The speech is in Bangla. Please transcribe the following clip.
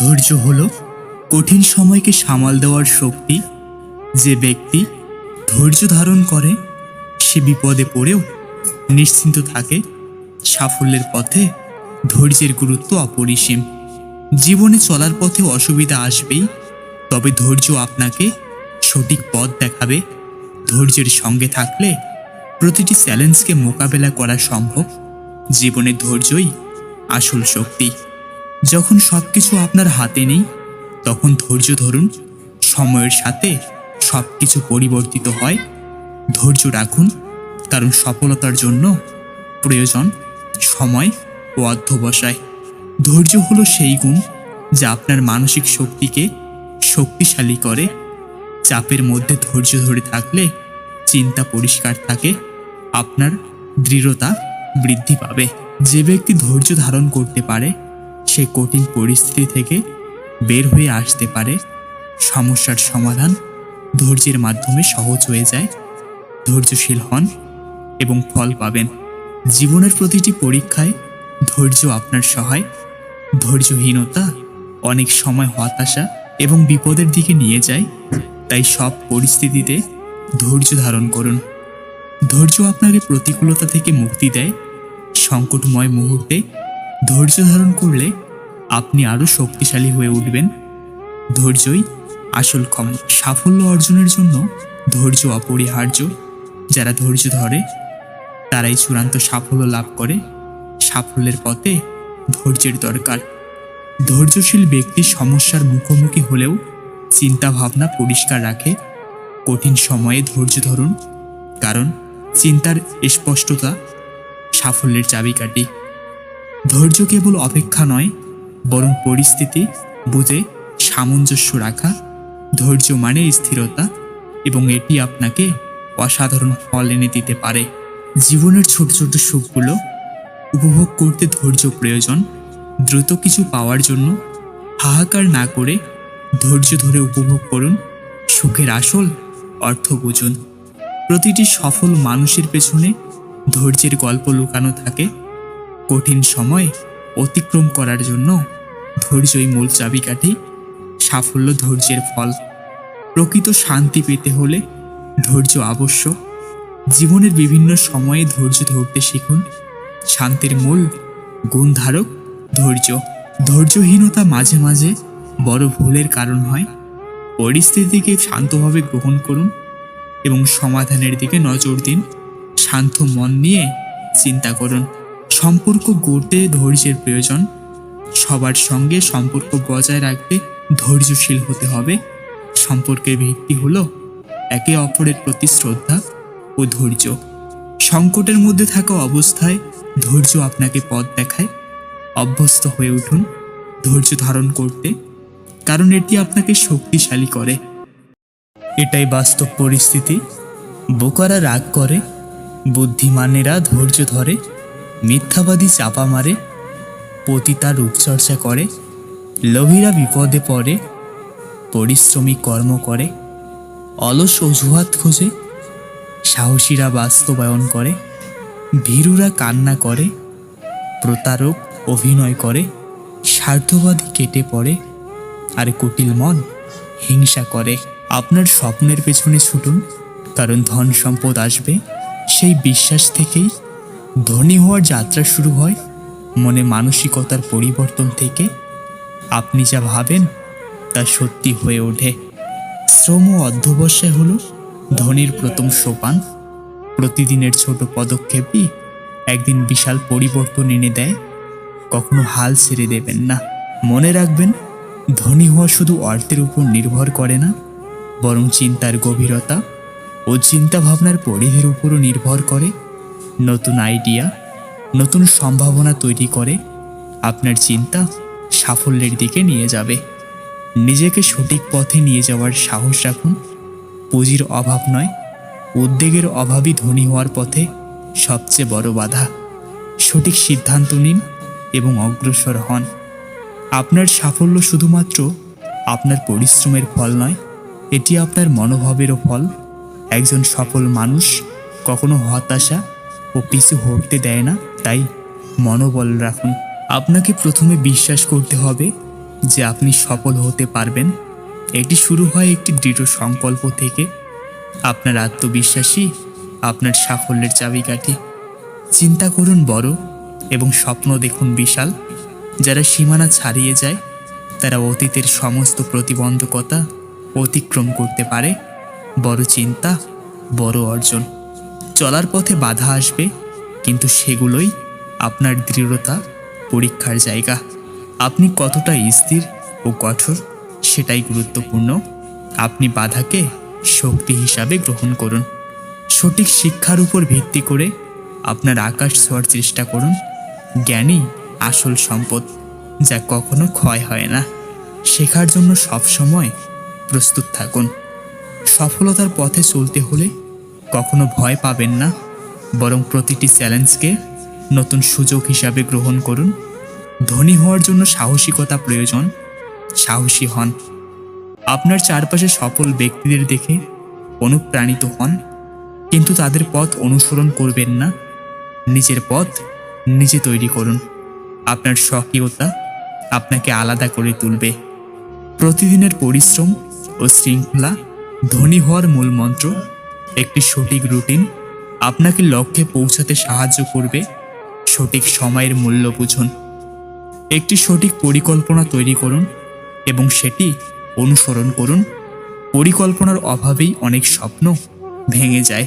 ধৈর্য হল কঠিন সময়কে সামাল দেওয়ার শক্তি। যে ব্যক্তি ধৈর্য ধারণ করে, সে বিপদে পড়েও নিশ্চিন্ত থাকে। সাফল্যের পথে ধৈর্যের গুরুত্ব অপরিসীম। জীবনে চলার পথে অসুবিধা আসবেই, তবে ধৈর্য আপনাকে সঠিক পথ দেখাবে। ধৈর্যের সঙ্গে থাকলে প্রতিটি চ্যালেঞ্জকে মোকাবেলা করা সম্ভব। জীবনে ধৈর্যই আসল শক্তি। যখন সব কিছু আপনার হাতে নেই, তখন ধৈর্য ধরুন। সময়ের সাথে সব কিছু পরিবর্তিত হয়। ধৈর্য রাখুন, কারণ সফলতার জন্য প্রয়োজন সময় ও অধ্যবসায়। ধৈর্য হলো সেই গুণ যা আপনার মানসিক শক্তিকে শক্তিশালী করে। চাপের মধ্যে ধৈর্য ধরে থাকলে চিন্তা পরিষ্কার থাকে, আপনার দৃঢ়তা বৃদ্ধি পাবে। যে ব্যক্তি ধৈর্য ধারণ করতে পারে সে কঠিন পরিস্থিতি থেকে বের হয়ে আসতে পারে। সমস্যার সমাধান ধৈর্যের মাধ্যমে সহজ হয়ে যায়। ধৈর্যশীল হন এবং ফল পাবেন। জীবনের প্রতিটি পরীক্ষায় ধৈর্য আপনার সহায়। ধৈর্যহীনতা অনেক সময় হতাশা এবং বিপদের দিকে নিয়ে যায়। তাই সব পরিস্থিতিতে ধৈর্য ধারণ করুন। ধৈর্য আপনাকে প্রতিকূলতা থেকে মুক্তি দেয়। সংকটময় মুহূর্তে ধৈর্য ধারণ করলে আপনি আরও শক্তিশালী হয়ে উঠবেন। ধৈর্যই আসল ক্ষমতা সাফল্য অর্জনের জন্য ধৈর্য অপরিহার্য। যারা ধৈর্য ধরে, তারাই চূড়ান্ত সাফল্য লাভ করে। সাফল্যের পথে ধৈর্যের দরকার। ধৈর্যশীল ব্যক্তি সমস্যার মুখোমুখি হলেও চিন্তা ভাবনা পরিষ্কার রাখে। কঠিন সময়ে ধৈর্য ধরুন, কারণ চিন্তার স্পষ্টতা সাফল্যের চাবিকাঠি। ধৈর্য কেবল অপেক্ষা নয়, বরং পরিস্থিতি, বুঝে, সামঞ্জস্য রাখা, ধৈর্য মানে স্থিরতা, এবং এটি আপনাকে অসাধারণ ফল এনে দিতে পারে। জীবনের ছোট ছোট সুখগুলো উপভোগ করতে ধৈর্য প্রয়োজন, দ্রুত কিছু পাওয়ার জন্য। হাহাকার না করে ধৈর্য ধরে উপভোগ করুন, সুখের আসল অর্থ বুঝুন। প্রতিটি সফল মানুষের পেছনে ধৈর্যের গল্প লুকানো থাকে। কঠিন সময় অতিক্রম করার জন্য ধৈর্যই মূল চাবিকাঠি, সাফল্য ধৈর্যের ফল। প্রকৃত শান্তি পেতে হলে ধৈর্য আবশ্যক। জীবনের বিভিন্ন সময়ে ধৈর্য ধরতে শিখুন। শান্তির মূল গুণধারক ধৈর্য। ধৈর্যহীনতা মাঝে মাঝে বড় ভুলের কারণ হয়। পরিস্থিতিকে শান্তভাবে গ্রহণ করুন এবং সমাধানের দিকে নজর দিন। শান্ত মন নিয়ে চিন্তা করুন। সম্পর্ক গড়তে ধৈর্যের প্রয়োজন। সবার সঙ্গে সম্পর্ক বজায় রাখতে ধৈর্যশীল হতে হবে। সম্পর্কের ভিত্তি হলো একে অপরের প্রতি শ্রদ্ধা ও ধৈর্য। সংকটের মধ্যে থাকা অবস্থায় ধৈর্য আপনাকে পথ দেখায়। অভ্যস্ত হয়ে উঠুন, ধৈর্য ধারণ করতে, কারণ এটি আপনাকে শক্তিশালী করে। এটাই বাস্তব পরিস্থিতি। বোকারা রাগ করে, বুদ্ধিমানেরা ধৈর্য ধরে। মিথ্যাবাদী চাপা মারে পতিতা রূপচর্চা করে, লোভীরা বিপদে পড়ে, পরিশ্রমী কর্ম করে, অলস অজুহাত খোঁজে, সাহসীরা বাস্তবায়ন করে, ভীরুরা কান্না করে, প্রতারক অভিনয় করে, স্বার্থবাদী কেটে পড়ে, আর কুটিল মন হিংসা করে। আপনার স্বপ্নের পেছনে ছুটুন, কারণ ধন সম্পদ আসবে, সেই বিশ্বাস থেকেই ধনী হওয়ার যাত্রা শুরু হয় মনে মানসিকতার পরিবর্তন থেকে। আপনি যা ভাবেন তা সত্যি হয়ে ওঠে। শ্রম ও অধ্যবসায় হলো ধনির প্রথম সোপান। প্রতিদিনের ছোট পদক্ষেপই একদিন বিশাল পরিবর্তন এনে দেয়। কখনো হাল ছেড়ে দেবেন না। মনে রাখবেন, ধনী হওয়া শুধু অর্থের উপর নির্ভর করে না, বরং চিন্তার গভীরতা ও চিন্তাভাবনার পরিধির উপরও নির্ভর করে। নতুন আইডিয়া নতুন সম্ভাবনা তৈরি করে আপনার চিন্তা সাফল্যের দিকে নিয়ে যাবে। নিজেকে সঠিক পথে নিয়ে যাওয়ার সাহস রাখুন। পুঁজির অভাব নয়, উদ্বেগের অভাবই ধনী হওয়ার পথে সবচেয়ে বড় বাধা। সঠিক সিদ্ধান্ত নিন এবং অগ্রসর হন। আপনার সাফল্য শুধুমাত্র আপনার পরিশ্রমের ফল নয়, এটি আপনার মনোভাবেরও ফল। একজন সফল মানুষ কখনো হতাশা ও পিছু হটতে দেয় না, তাই মনোবল রাখুন। আপনাকে প্রথমে বিশ্বাস করতে হবে যে আপনি সফল হতে পারবেন। এটি শুরু হয় একটি দৃঢ় সংকল্প থেকে। আপনার আত্মবিশ্বাসী আপনার সাফল্যের চাবিকাঠি। চিন্তা করুন বড় এবং স্বপ্ন দেখুন বিশাল। যারা সীমানা ছাড়িয়ে যায়, তারা অতীতের সমস্ত প্রতিবন্ধকতা অতিক্রম করতে পারে। বড় চিন্তা, বড় অর্জন। চলার পথে বাধা আসবে, কিন্তু সেগুলোই আপনার দৃঢ়তা, পরীক্ষার জায়গা। আপনি কতটা স্থির ও কঠোর, সেটাই গুরুত্বপূর্ণ। আপনি বাধাকে শক্তি হিসাবে গ্রহণ করুন। সঠিক শিক্ষার উপর ভিত্তি করে আপনার আকাশ ছোঁয়ার চেষ্টা করুন। জ্ঞানই আসল সম্পদ, যা কখনো ক্ষয় হয় না। শেখার জন্য সবসময় প্রস্তুত থাকুন। সফলতার পথে চলতে হলে কখনো ভয় পাবেন না। বরং প্রতিটি চ্যালেঞ্জকে নতুন সুযোগ হিসাবে গ্রহণ করুন। ধনী হওয়ার জন্য সাহসিকতা প্রয়োজন। সাহসী হন। আপনার চারপাশে সফল ব্যক্তিদের দেখে অনুপ্রাণিত হন। কিন্তু তাদের পথ অনুসরণ করবেন না। নিজের পথ নিজে তৈরি করুন। আপনার স্বকীয়তা আপনাকে আলাদা করে তুলবে। প্রতিদিনের পরিশ্রম ও শৃঙ্খলা ধনী হওয়ার মূল মন্ত্র একটি সঠিক রুটিন আপনাকে লক্ষ্যে পৌঁছাতে সাহায্য করবে সঠিক সময়ের মূল্য বুঝুন। একটি সঠিক পরিকল্পনা তৈরি করুন এবং সেটি অনুসরণ করুন। পরিকল্পনার অভাবেই অনেক স্বপ্ন ভেঙে যায়।